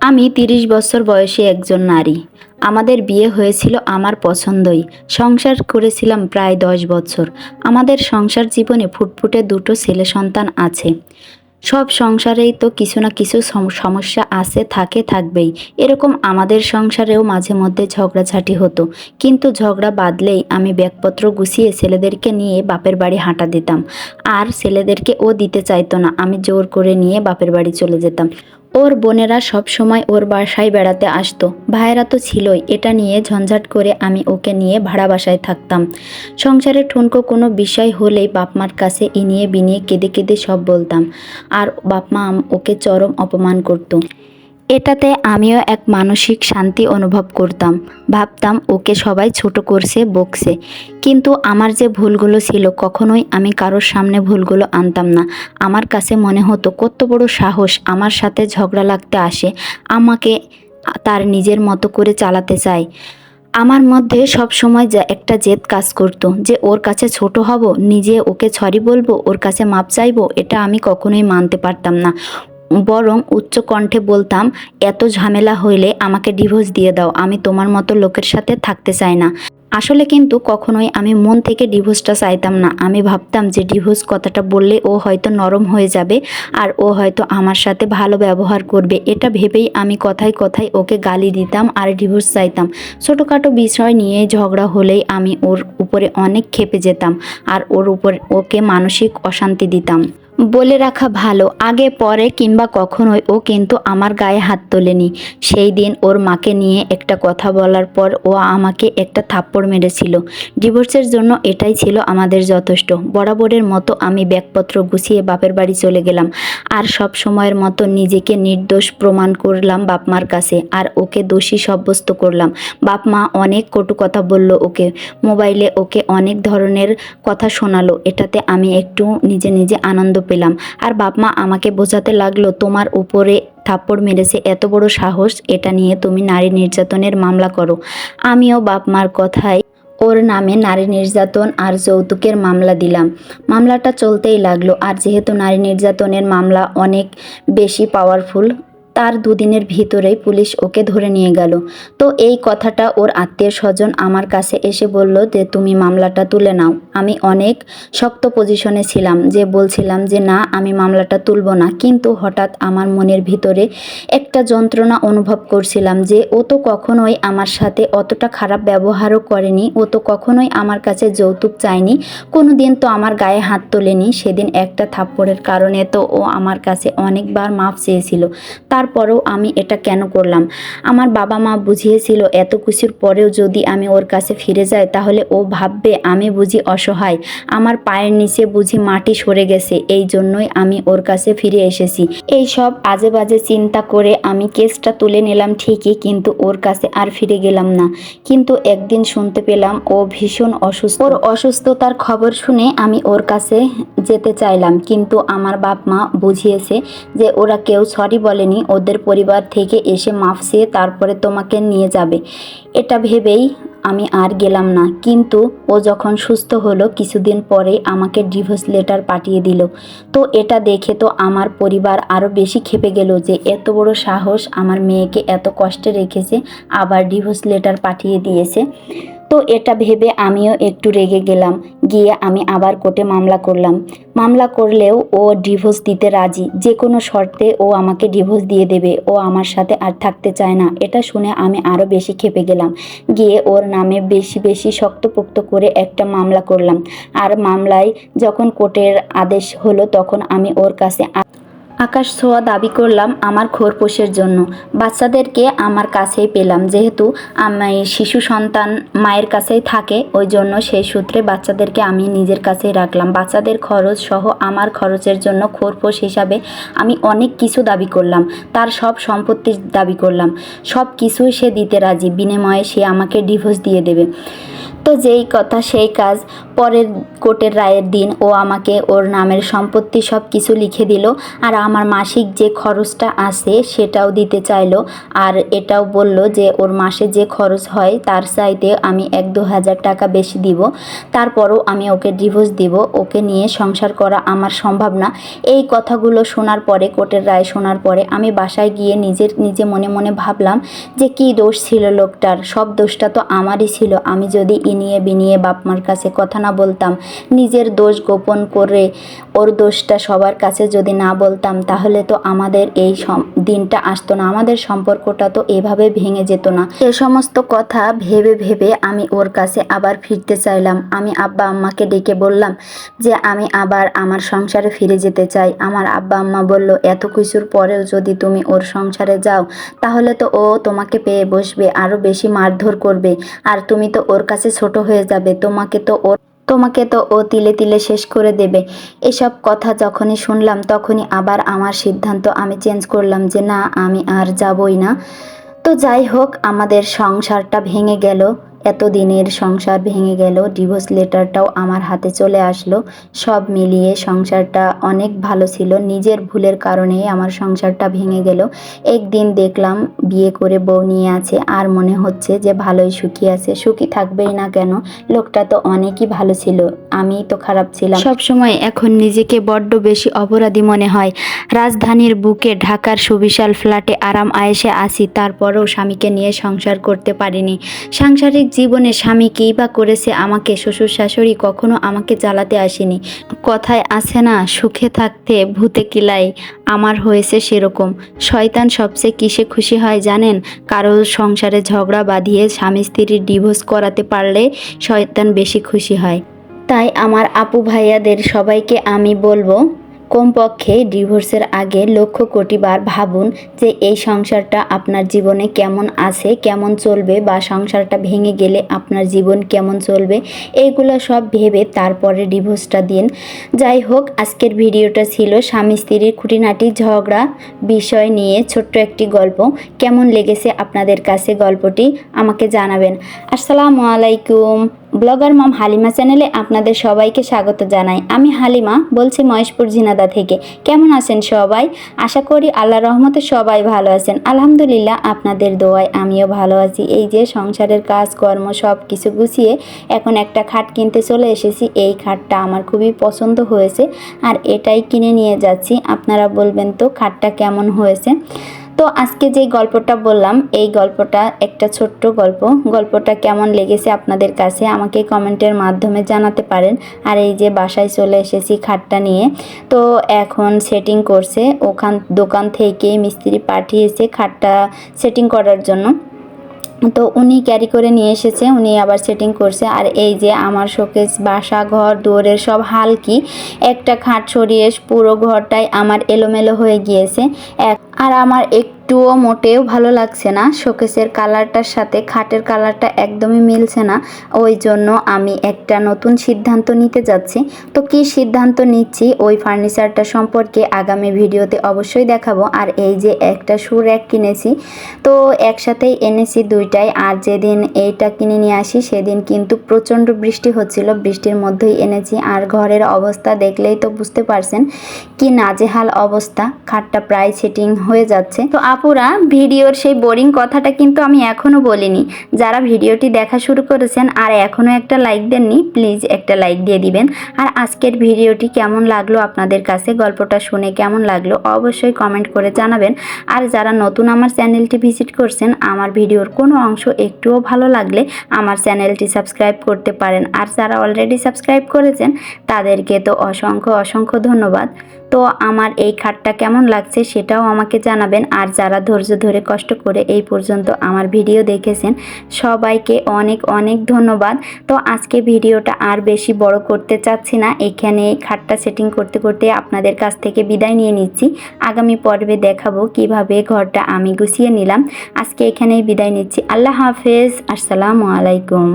আমি তিরিশ বছর বয়সী একজন নারী। আমাদের বিয়ে হয়েছিল আমার পছন্দই। সংসার করেছিলাম প্রায় দশ বছর। আমাদের সংসার জীবনে ফুটফুটে দুটো ছেলে সন্তান আছে। সব সংসারেই তো কিছু না কিছু সম- সমস্যা আছে, থাকে, থাকবেই। এরকম আমাদের সংসারেও মাঝে মধ্যে ঝগড়াঝাটি হতো। কিন্তু ঝগড়া বাদলেই আমি ব্যাগপত্র গুছিয়ে ছেলেদেরকে নিয়ে বাপের বাড়ি হাঁটা দিতাম। আর ছেলেদেরকে ও দিতে চাইতো না। আমি জোর করে নিয়ে বাপের বাড়ি চলে যেতাম। ওর বোনেরা সব সময় ওর বাসায় বেড়াতে আসতো। ভাইয়েরা তো ছিলই। এটা নিয়ে ঝঞ্ঝাট করে আমি ওকে নিয়ে ভাড়া বাসায় থাকতাম। সংসারে ঠুনকো কোনো বিষয় হলেই বাপমার কাছে ইনিয়ে বিনিয়ে কেঁদে কেঁদে সব বলতাম। আর বাপমা ওকে চরম অপমান করতো। এটাতে আমিও এক মানসিক শান্তি অনুভব করতাম। ভাবতাম, ওকে সবাই ছোট করছে, বকছে। কিন্তু আমার যে ভুলগুলো ছিল, কখনোই আমি কারোর সামনে ভুলগুলো আনতাম না। আমার কাছে মনে হতো, কত বড় সাহস আমার সাথে ঝগড়া লাগতে আসে, আমাকে তার নিজের মতো করে চালাতে চায়। আমার মধ্যে সব সময় যা একটা জেদ কাজ করতো, যে ওর কাছে ছোট হব, নিজে ওকে ছড়ি বলব, ওর কাছে মাপ চাইব, এটা আমি কখনোই মানতে পারতাম না। বরং উচ্চ কণ্ঠে বলতাম, এত ঝামেলা হইলে আমাকে ডিভোর্স দিয়ে দাও, আমি তোমার মতো লোকের সাথে থাকতে চাই না। আসলে কিন্তু কখনোই আমি মন থেকে ডিভোর্সটা চাইতাম না। আমি ভাবতাম যে ডিভোর্স কথাটা বললে ও হয়তো নরম হয়ে যাবে আর ও হয়তো আমার সাথে ভালো ব্যবহার করবে। এটা ভেবেই আমি কথায় কথায় ওকে গালি দিতাম আর ডিভোর্স চাইতাম। ছোটোখাটো বিষয় নিয়ে ঝগড়া হলেই আমি ওর উপরে অনেক ক্ষেপে যেতাম আর ওর উপর ওকে মানসিক অশান্তি দিতাম। বলে রাখা ভালো, আগে, পরে কিংবা কখনোই। ও কিন্তু আমার গায়ে হাত তোলেনি। সেই দিন ওর মাকে নিয়ে একটা কথা বলার পর ও আমাকে একটা থাপ্পড় মেরেছিল। ডিভোর্সের জন্য এটাই ছিল আমাদের যথেষ্ট। বরাবরের মতো আমি ব্যাগপত্র গুছিয়ে বাপের বাড়ি চলে গেলাম। আর সব সময়ের মতো নিজেকে নির্দোষ প্রমাণ করলাম বাপমার কাছে। আর ওকে দোষী সাব্যস্ত করলাম। বাপ মা অনেক কটু কথা বলল ওকে। মোবাইলে ওকে অনেক ধরনের কথা শোনালো। এটাতে আমি একটু নিজে নিজে আনন্দ পেলাম। আর বাপ মা আমাকে বোঝাতে লাগল, তোমার উপরে থাপ্পড় মেরেছে, এত বড় সাহস, এটা নিয়ে তুমি নারী নির্যাতনের মামলা করো। আমিও বাপমার কথায় ওর নামে নারী নির্যাতন আর যৌতুকের মামলা দিলাম। মামলাটা চলতেই লাগল, আর যেহেতু নারী নির্যাতনের মামলা অনেক বেশি পাওয়ারফুল তার দুদিনের ভিতরেই পুলিশ ওকে ধরে নিয়ে গেল। তো এই কথাটা ওর আত্মীয় স্বজন আমার কাছে এসে বলল যে, তুমি মামলাটা তুলে নাও। আমি অনেক শক্ত পজিশনে ছিলাম যে বলছিলাম যে, না, আমি মামলাটা তুলব না। কিন্তু হঠাৎ আমার মনের ভিতরে একটা যন্ত্রণা অনুভব করছিলাম যে, ও তো কখনোই আমার সাথে অতটা খারাপ ব্যবহারও করেনি। ও তো কখনোই আমার কাছে যৌতুক চায়নি। কোনো দিন তো আমার গায়ে হাত তোলেনি। সেদিন একটা থাপ্পড়ের কারণে তো ও আমার কাছে অনেকবার মাফ চেয়েছিল। তারপরেও আমি এটা কেন করলাম? আমার বাবা মা বুঝিয়েছিল এত কিছুর পরেও যদি আমি ওর কাছে ফিরে যাই, তাহলে ও ভাববে আমি বুঝি অসহায়। আমার পায়ের নিচে বুঝি মাটি সরে গেছে, এই জন্যই আমি ওর কাছে ফিরে এসেছি। এই সব আজে বাজে চিন্তা করে আমি কেসটা তুলে নিলাম ঠিকই, কিন্তু ওর কাছে আর ফিরে গেলাম না। কিন্তু একদিন শুনতে পেলাম ও ভীষণ অসুস্থ। ওর অসুস্থতার খবর শুনে আমি ওর কাছে যেতে চাইলাম, কিন্তু আমার বাপ মা বুঝিয়েছে যে ওরা কেউ সরি বলেনি ওদের পরিবার থেকে এসে মাফ চেয়ে তারপরে তোমাকে নিয়ে যাবে। এটা ভেবেই আমি আর গেলাম না। কিন্তু ও যখন সুস্থ হলো, কিছুদিন পরে আমাকে ডিভোর্স লেটার পাঠিয়ে দিল। তো এটা দেখে তো আমার পরিবার আরও বেশি খেপে গেল যে এত বড় সাহস আমার মেয়েকে এত কষ্টে রেখেছে, আবার ডিভোর্স লেটার পাঠিয়ে দিয়েছে। তো এটা ভেবে আমিও একটু রেগে গেলাম। গিয়ে আমি আবার কোর্টে মামলা করলাম। মামলা করলেও ও ডিভোর্স দিতে রাজি। যে কোনো শর্তে ও আমাকে ডিভোর্স দিয়ে দেবে। ও আমার সাথে আর থাকতে চায় না। এটা শুনে আমি আরও বেশি খেপে গেলাম। গিয়ে ওর নামে বেশি বেশি শক্তপোক্ত করে একটা মামলা করলাম। আর মামলায় যখন কোর্টের আদেশ হলো তখন আমি ওর কাছে আকাশ ছোঁয়া দাবি করলাম আমার খোরপোশের জন্য। বাচ্চাদেরকে আমার কাছেই পেলাম, যেহেতু আমি শিশু সন্তান মায়ের কাছেই থাকে, ওই জন্য সেই সূত্রে বাচ্চাদেরকে আমি নিজের কাছেই রাখলাম। বাচ্চাদের খরচ সহ আমার খরচের জন্য খোরপোশ হিসাবে আমি অনেক কিছু দাবি করলাম, তার সব সম্পত্তির দাবি করলাম। সব কিছুই সে দিতে রাজি, বিনিময়ে সে আমাকে ডিভোর্স দিয়ে দেবে। তো যেই কথা, সেই কাজ পরের কোর্টের রায়ের দিন ও আমাকে ওর নামের সম্পত্তি সব কিছু লিখে দিল আর আমার মাসিক যে খরচটা আছে সেটাও দিতে চাইলো আর এটাও বলল যে ওর মাসে যে খরচ হয় তার চাইতে আমি এক দু হাজার টাকা বেশি দিব। তারপরও আমি ওকে ডিভোর্স দিব। ওকে নিয়ে সংসার করা আমার সম্ভব না। এই কথাগুলো শোনার পরে, কোর্টের রায় শোনার পরে আমি বাসায় গিয়ে নিজের, নিজে মনে মনে ভাবলাম যে কি দোষ ছিল লোকটার? সব দোষটা তো আমারই ছিল। আমি যদি ইনিয়ে বিনিয়ে বাপ মার কাছে কথা না বলতাম, নিজের দোষ গোপন করে ওর দোষটা সবার কাছে যদি না বলতাম, তাহলে তো আমাদের এই দিনটা আসতো না, আমাদের সম্পর্কটা তো এভাবে ভেঙে যেত না। এ সমস্ত কথা ভেবে ভেবে আমি ওর কাছে আবার ফিরতে চাইলাম। আমি আব্বা আম্মাকে ডেকে বললাম যে, আমি আবার আমার সংসারে ফিরে যেতে চাই। আমার আব্বা আম্মা বলল, এত কিছুর পরেও যদি তুমি ওর সংসারে যাও, তাহলে তো ও তোমাকে পেয়ে বসবে আরও বেশি মারধর করবে। আর তুমি তো ওর কাছে ছোট হয়ে যাবে, তোমাকে তো ওর তোমাকে তো ও তিলে তিলে শেষ করে দেবে। এসব কথা যখনই শুনলাম, তখনই আবার আমার সিদ্ধান্ত আমি চেঞ্জ করলাম যে না, আমি আর যাবই না। তো যাই হোক, আমাদের সংসারটা ভেঙে গেল। এত দিনের সংসার ভেঙে গেল ডিভোর্স লেটারটাও আমার হাতে চলে আসলো। সব মিলিয়ে সংসারটা অনেক ভালো ছিল। নিজের ভুলের কারণে আমার সংসারটা ভেঙে গেল। একদিন দেখলাম বিয়ে করে বউ নিয়ে আছে। আর মনে হচ্ছে যে ভালোই সুখী আছে। সুখী থাকবেই না কেন? লোকটা তো অনেকই ভালো ছিল। আমি তো খারাপ ছিলাম। সব সময় এখন নিজেকে বড্ড বেশি অপরাধী মনে হয়। রাজধানীর বুকে ঢাকার সুবিশাল ফ্ল্যাটে আরাম আয়েসে আসি। তারপরেও স্বামীকে নিয়ে সংসার করতে পারিনি। সাংসারিক জীবনে স্বামী কী বা করেছে আমাকে, শ্বশুর শাশুড়ি কখনো আমাকে জ্বালাতে আসেনি। কথায় আছে না, সুখে থাকতে ভূতে কিলাই, আমার হয়েছে সেরকম। শয়তান সবচেয়ে কিসে খুশি হয় জানেন? কারও সংসারে ঝগড়া বাঁধিয়ে স্বামী স্ত্রীর ডিভোর্স করাতে পারলে শয়তান বেশি খুশি হয়। তাই আমার আপু ভাইয়াদের সবাইকে আমি বলব কমপক্ষে ডিভোর্সের আগে লক্ষ কোটি বার ভাবুন যে এই সংসারটা আপনার জীবনে কেমন আছে, কেমন চলবে বা সংসারটা ভেঙে গেলে আপনার জীবন কেমন চলবে। এইগুলো সব ভেবে তারপরে ডিভোর্সটা দিন। যাই হোক, আজকের ভিডিওটা ছিল স্বামী স্ত্রীর খুঁটিনাটি ঝগড়া বিষয় নিয়ে ছোট্ট একটি গল্প। কেমন লেগেছে আপনাদের কাছে গল্পটি আমাকে জানাবেন। আসসালামু আলাইকুম। ব্লগার মম হালিমা চ্যানেলে আপনাদের সবাইকে স্বাগত জানাই। আমি হালিমা, বলছি মহেশপুর ঝিনাদা থেকে। কেমন আছেন সবাই? আশা করি আল্লাহ রহমতে সবাই ভালো আছেন। আলহামদুলিল্লাহ আপনাদের দোয়ায় আমিও ভালো আছি। এই যে সংসারের কাজকর্ম সব কিছু গুছিয়ে এখন একটা খাট কিনতে চলে এসেছি। এই খাটটা আমার খুবই পছন্দ হয়েছে আর এটাই কিনে নিয়ে যাচ্ছি। আপনারা বলবেন তো খাটটা কেমন হয়েছে? তো আজকে যে গল্পটা বললাম, এই গল্পটা একটা ছোট্ট গল্প। গল্পটা কেমন লেগেছে আপনাদের কাছে আমাকে কমেন্টের মাধ্যমে জানাতে পারেন। আর এই যে বাসায় চলে এসেছি খাটটা নিয়ে, তো এখন সেটিং করছে ওখান, দোকান থেকেই মিস্ত্রি পাঠিয়েছে খাটটা সেটিং করার জন্য। তো উনি ক্যারি করে নিয়ে এসেছে, উনি আবার সেটিং করছে। আর এই যে আমার শোকেস, বাসা, ঘর, দুয়ারের সব হালকি, একটা খাট সরিয়ে পুরো ঘরটাই আমার এলোমেলো হয়ে গিয়েছে। এক আর আমার একটুও মোটেও ভালো লাগছে না। শোকেসের কালারটার সাথে খাটের কালারটা একদমই মিলছে না। ওই জন্য আমি একটা নতুন সিদ্ধান্ত নিতে যাচ্ছি। তো কি সিদ্ধান্ত নিচ্ছি? ওই ফার্নিচারটা সম্পর্কে আগামী ভিডিওতে অবশ্যই দেখাবো। আর এই যে একটা সুর এক কিনেছি, তো একসাথেই এনেছি দুইটাই। আর যেদিন এইটা কিনে নিয়ে আসি, সেদিন কিন্তু প্রচণ্ড বৃষ্টি হচ্ছিল। বৃষ্টির মধ্যেই এনেছি। আর ঘরের অবস্থা দেখলেই তো বুঝতে পারছেন কি নাজেহাল অবস্থা। খাটটা প্রায় সেটিং হয়ে যাচ্ছে। তো আপুরা, ভিডিওর সেই বোরিং কথাটা কিন্তু আমি এখনও বলিনি। যারা ভিডিওটি দেখা শুরু করেছেন আর এখনও একটা লাইক দেননি প্লিজ একটা লাইক দিয়ে দিবেন। আর আজকের ভিডিওটি কেমন লাগল আপনাদের কাছে, গল্পটা শুনে কেমন লাগল অবশ্যই কমেন্ট করে জানাবেন। আর যারা নতুন আমার চ্যানেলটি ভিজিট করছেন, আমার ভিডিওর কোনো অংশ একটুও ভালো লাগলে আমার চ্যানেলটি সাবস্ক্রাইব করতে পারেন। আর যারা অলরেডি সাবস্ক্রাইব করেছেন, তাদেরকে তো অসংখ্য অসংখ্য ধন্যবাদ। তো আমার এই খাটটা কেমন লাগছে সেটাও আমাকে জানাবেন। আর যারা ধৈর্য ধরে কষ্ট করে এই পর্যন্ত আমার ভিডিও দেখেছেন, সবাইকে অনেক অনেক ধন্যবাদ। তো আজকে ভিডিওটা আর বেশি বড় করতে চাচ্ছি না। এখানে খাটটা সেটিং করতে করতে আপনাদের কাছ থেকে বিদায় নিয়ে নিচ্ছি। আগামী পর্বে দেখাবো কীভাবে ঘরটা আমি গুছিয়ে নিলাম। আজকে এখানেই বিদায় নিচ্ছি। আল্লাহ হাফেজ। আসসালামু আলাইকুম।